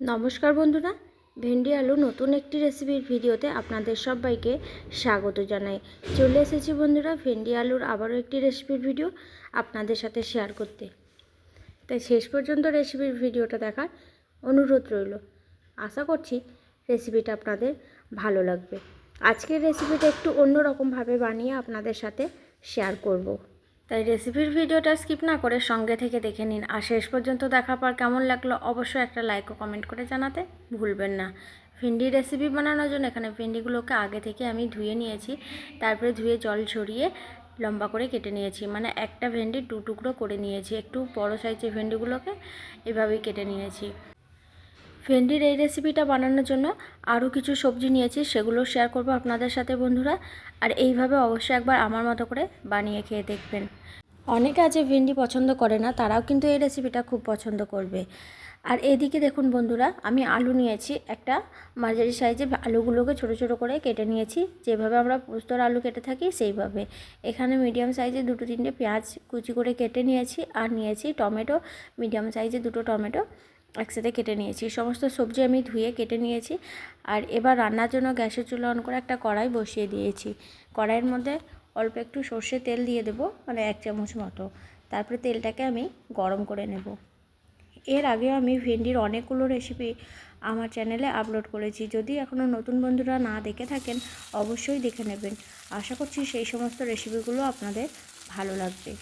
নমস্কার বন্ধুরা, ভেন্ডি আলু নতুন একটি রেসিপির ভিডিওতে আপনাদের সবাইকে স্বাগত জানাই। চলে এসেছি বন্ধুরা, ভেন্ডি আলুর আবারও একটি রেসিপির ভিডিও আপনাদের সাথে শেয়ার করতে। তাই শেষ পর্যন্ত রেসিপির ভিডিওটা দেখার অনুরোধ রইল। আশা করছি রেসিপিটা আপনাদের ভালো লাগবে। আজকের রেসিপিটা একটু অন্যরকমভাবে বানিয়ে আপনাদের সাথে শেয়ার করব। তাই রেসিপির ভিডিওটা স্কিপ না করে সঙ্গে থেকে দেখে নিন। আর শেষ পর্যন্ত দেখার পর কেমন লাগল অবশ্যই একটা লাইক ও কমেন্ট করে জানাতে ভুলবেন না। ভেন্ডি রেসিপি বানানোর জন্য এখানে ভেন্ডিগুলোকে আগে থেকে আমি ধুয়ে নিয়েছি। তারপরে ধুয়ে জল ছড়িয়ে লম্বা করে কেটে নিয়েছি। মানে একটা ভেন্ডি দু টুকরো করে নিয়েছি। একটু বড় সাইজের ভেন্ডিগুলোকে এভাবেই কেটে নিয়েছি। ভেন্ডির এই রেসিপিটা বানানোর জন্য আরও কিছু সবজি নিয়েছি, সেগুলো শেয়ার করব আপনাদের সাথে বন্ধুরা। আর এইভাবে অবশ্যই একবার আমার মতো করে বানিয়ে খেয়ে দেখবেন। অনেকে আছে ভেন্ডি পছন্দ করে না, তারাও কিন্তু এই রেসিপিটা খুব পছন্দ করবে। আর এদিকে দেখুন বন্ধুরা, আমি আলু নিয়েছি, একটা মাঝারি সাইজে আলুগুলোকে ছোট ছোট করে কেটে নিয়েছি। যেভাবে আমরা পোস্তর আলু কেটে থাকি, সেইভাবে। এখানে মিডিয়াম সাইজে দুটো তিনটে পেঁয়াজ কুচি করে কেটে নিয়েছি, আর নিয়েছি টমেটো মিডিয়াম সাইজে দুটো টমেটো। একসাথে কেটে নিয়েছি। সমস্ত সবজি আমি ধুয়ে কেটে নিয়েছি। আর এবার রান্নার জন্য গ্যাসের চুলা অন করে একটা কড়াই বসিয়ে দিয়েছি। কড়াইয়ের মধ্যে অল্প একটু সর্ষে তেল দিয়ে দেবো মানে এক চামচ মতো। তারপরে তেলটাকে আমি গরম করে নেব। এর আগেও আমি ভেন্ডির অনেকগুলো রেসিপি আমার চ্যানেলে আপলোড করেছি। যদি এখনও নতুন বন্ধুরা না দেখে থাকেন, অবশ্যই দেখে নেবেন। আশা করছি সেই সমস্ত রেসিপিগুলো আপনাদের ভালো লাগবে।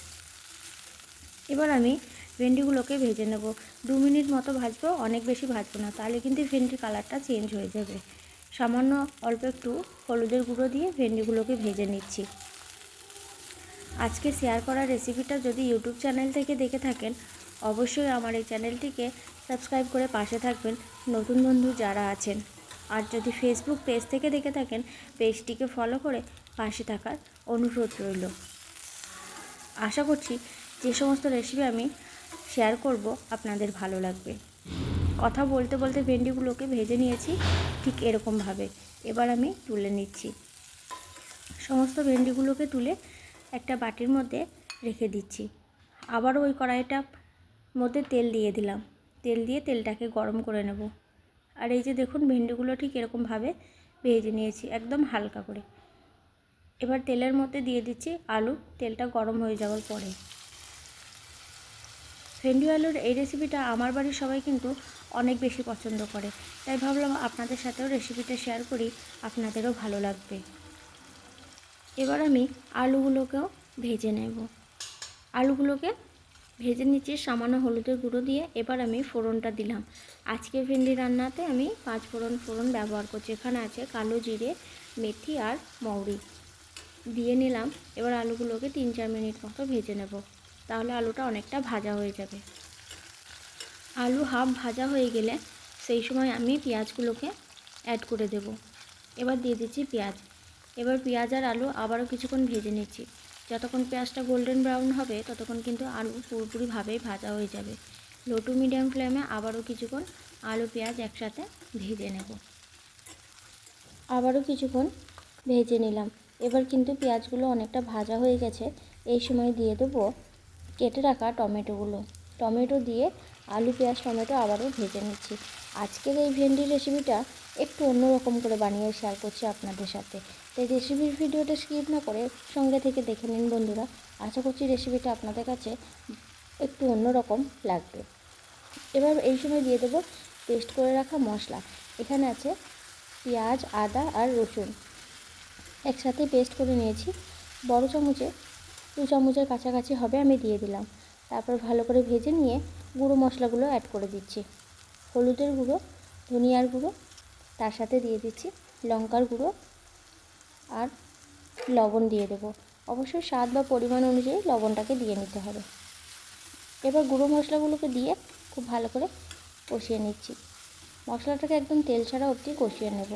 এবার আমি ভেন্ডিগুলোকে ভেজে নেব। দু মিনিট মতো ভাজবো, অনেক বেশি ভাজবো না, তাহলে কিন্তু ভেন্ডির কালারটা চেঞ্জ হয়ে যাবে। সামান্য অল্প একটু হলুদের গুঁড়ো দিয়ে ভেন্ডিগুলোকে ভেজে নিচ্ছি। আজকে শেয়ার করা রেসিপিটা যদি ইউটিউব চ্যানেল থেকে দেখে থাকেন, অবশ্যই আমার এই চ্যানেলটিকে সাবস্ক্রাইব করে পাশে থাকবেন, নতুন বন্ধু যারা আছেন। আর যদি ফেসবুক পেজ থেকে দেখে থাকেন পেজটিকে ফলো করে পাশে থাকার অনুরোধ রইল। আশা করছি যে সমস্ত রেসিপি আমি শেয়ার করব, আপনাদের ভালো লাগবে। কথা বলতে বলতে ভেন্ডিগুলোকে ভেজে নিয়েছি, ঠিক এরকমভাবে। এবার আমি তুলে নিচ্ছি। সমস্ত ভেন্ডিগুলোকে তুলে একটা বাটির মধ্যে রেখে দিচ্ছি। আবারও ওই কড়াইটার মধ্যে তেল দিয়ে দিলাম। তেল দিয়ে তেলটাকে গরম করে নেব। আর এই যে দেখুন, ভেন্ডিগুলো ঠিক এরকমভাবে ভেজে নিয়েছি, একদম হালকা করে। এবার তেলের মধ্যে দিয়ে দিচ্ছি আলু। তেলটা গরম হয়ে যাওয়ার পরে ভেন্ডি আলুর এই রেসিপিটা আমার বাড়ির সবাই কিন্তু অনেক বেশি পছন্দ করে। তাই ভাবলাম আপনাদের সাথেও রেসিপিটা শেয়ার করি, আপনাদেরও ভালো লাগবে। এবার আমি আলুগুলোকেও ভেজে নেব। আলুগুলোকে ভেজে নিচ্ছি সামান্য হলুদের গুঁড়ো দিয়ে, এবার আমি ফোড়নটা দিলাম। আজকে ভেন্ডি রান্নাতে আমি পাঁচ ফোড়ন ফোড়ন ব্যবহার করছি। এখানে আছে কালো জিরে, মেথি আর মৌরি। দিয়ে নিলাম, এবার আলুগুলোকে তিন চার মিনিট মতো ভেজে নেব। তাহলে আলুটা অনেকটা ভাজা হয়ে যাবে। আলু হাফ ভাজা হয়ে গেলে সেই সময় আমি পেঁয়াজগুলোকে অ্যাড করে দেব। এবার দিয়ে দিচ্ছি পেঁয়াজ। এবার পেঁয়াজ আর আলু আবারও কিছুক্ষণ ভেজে নিচ্ছি। যতক্ষণ পেঁয়াজটা গোল্ডেন ব্রাউন হবে, ততক্ষণ কিন্তু আলু পুরোপুরিভাবেই ভাজা হয়ে যাবে। লো টু মিডিয়াম ফ্লেমে আবারও কিছুক্ষণ আলু পেঁয়াজ একসাথে ভেজে নেব। আবারও কিছুক্ষণ ভেজে নিলাম। এবার কিন্তু পেঁয়াজগুলো অনেকটা ভাজা হয়ে গেছে, এই সময় দিয়ে দেবো কেটে রাখা টমেটোগুলো। টমেটো দিয়ে আলু, পেঁয়াজ, টমেটো আবারও ভেজে নিচ্ছি। আজকের এই ভেন্ডি রেসিপিটা একটু অন্যরকম করে বানিয়ে শেয়ার করছি আপনাদের সাথে। তাই রেসিপির ভিডিওটা স্কিপ না করে সঙ্গে থেকে দেখে নিন বন্ধুরা। আশা করছি রেসিপিটা আপনাদের কাছে একটু অন্যরকম লাগবে। এবার এই সময় দিয়ে দেবো পেস্ট করে রাখা মশলা। এখানে আছে পেঁয়াজ, আদা আর রসুন। একসাথে পেস্ট করে নিয়েছি। বড় চামচে দু চামচের কাছাকাছি হবে, আমি দিয়ে দিলাম। তারপর ভালো করে ভেজে নিয়ে গুঁড়ো মশলাগুলো অ্যাড করে দিচ্ছি। হলুদের গুঁড়ো, ধনিয়ার গুঁড়ো, তার সাথে দিয়ে দিচ্ছি লঙ্কার গুঁড়ো আর লবণ দিয়ে দেবো। অবশ্যই স্বাদ বা পরিমাণ অনুযায়ী লবণটাকে দিয়ে নিতে হবে। এবার গুঁড়ো মশলাগুলোকে দিয়ে খুব ভালো করে কষিয়ে নিচ্ছি। মশলাটাকে একদম তেল ছাড়া অবধি কষিয়ে নেব।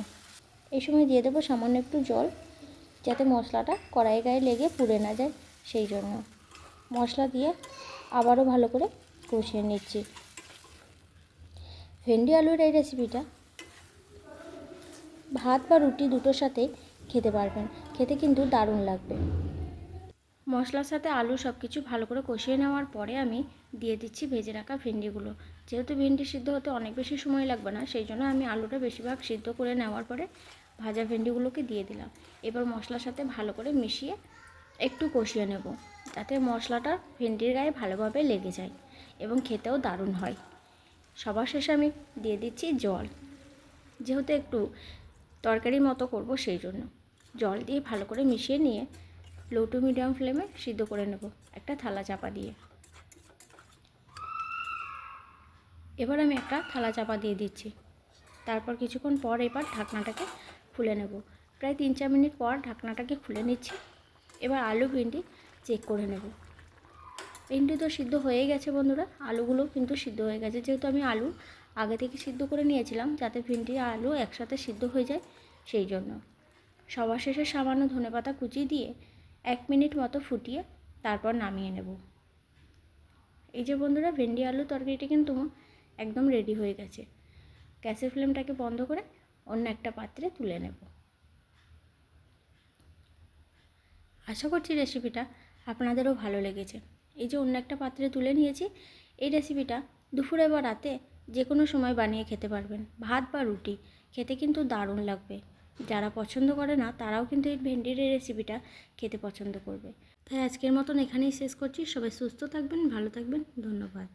এই সময় দিয়ে দেবো সামান্য একটু জল, যাতে মশলাটা কড়াই গায়ে লেগে পুড়ে না যায়। সেই জন্য। মশলা দিয়ে আবারও ভালো করে কষিয়ে নিচ্ছি। ভেন্ডি আলুর এই রেসিপিটা ভাত বা রুটি দুটোর সাথে খেতে পারবেন। খেতে কিন্তু দারুণ লাগবে। মশলার সাথে আলু সব কিছু ভালো করে কষিয়ে নেওয়ার পরে আমি দিয়ে দিচ্ছি ভেজে রাখা ভেন্ডিগুলো। যেহেতু ভেন্ডি সিদ্ধ হতে অনেক বেশি সময় লাগবে না, সেই জন্য আমি আলুটা বেশিরভাগ সিদ্ধ করে নেওয়ার পরে ভাজা ভেন্ডিগুলোকে দিয়ে দিলাম। এবার মশলার সাথে ভালো করে মিশিয়ে একটু কষিয়ে নেব, যাতে মশলাটা ভেন্ডির গায়ে ভালোভাবে লেগে যায় এবং খেতেও দারুণ হয়। সবার শেষে আমি দিয়ে দিচ্ছি জল। যেহেতু একটু তরকারি মতো করব সেই জন্য। জল দিয়ে ভালো করে মিশিয়ে নিয়ে লো টু মিডিয়াম ফ্লেমে সিদ্ধ করে নেব একটা থালা চাপা দিয়ে। এবার আমি একটা থালা চাপা দিয়ে দিচ্ছি। তারপর কিছুক্ষণ পর এবার ঢাকনাটাকে খুলে নেব। প্রায় তিন চার মিনিট পর ঢাকনাটাকে খুলে নিচ্ছি। এবার আলু ভেন্ডি চেক করে নেব। ভেন্ডি তো সিদ্ধ হয়ে গেছে বন্ধুরা, আলুগুলো কিন্তু সিদ্ধ হয়ে গেছে। যেহেতু আমি আলু আগে থেকে সিদ্ধ করে নিয়েছিলাম, যাতে ভিন্ডি আর আলু একসাথে সিদ্ধ হয়ে যায় সেই জন্য। সবার শেষে সামান্য ধনেপাতা কুচি দিয়ে এক মিনিট মতো ফুটিয়ে তারপর নামিয়ে নেব। এই যে বন্ধুরা, ভেন্ডি আলু তরকারিটি কিন্তু একদম রেডি হয়ে গেছে। গ্যাসের ফ্লেমটাকে বন্ধ করে অন্য একটা পাত্রে তুলে নেব। আশা করছি রেসিপিটা আপনাদেরও ভালো লেগেছে। এই যে অন্য একটা পাত্রে তুলে নিয়েছি, এই রেসিপিটা দুপুরে বা রাতে যে কোনো সময় বানিয়ে খেতে পারবেন। ভাত বা রুটি, খেতে কিন্তু দারুণ লাগবে। যারা পছন্দ করে না, তারাও কিন্তু এই ভেন্ডির এই রেসিপিটা খেতে পছন্দ করবে। তাই আজকের মতন এখানেই শেষ করছি। সবাই সুস্থ থাকবেন, ভালো থাকবেন। ধন্যবাদ।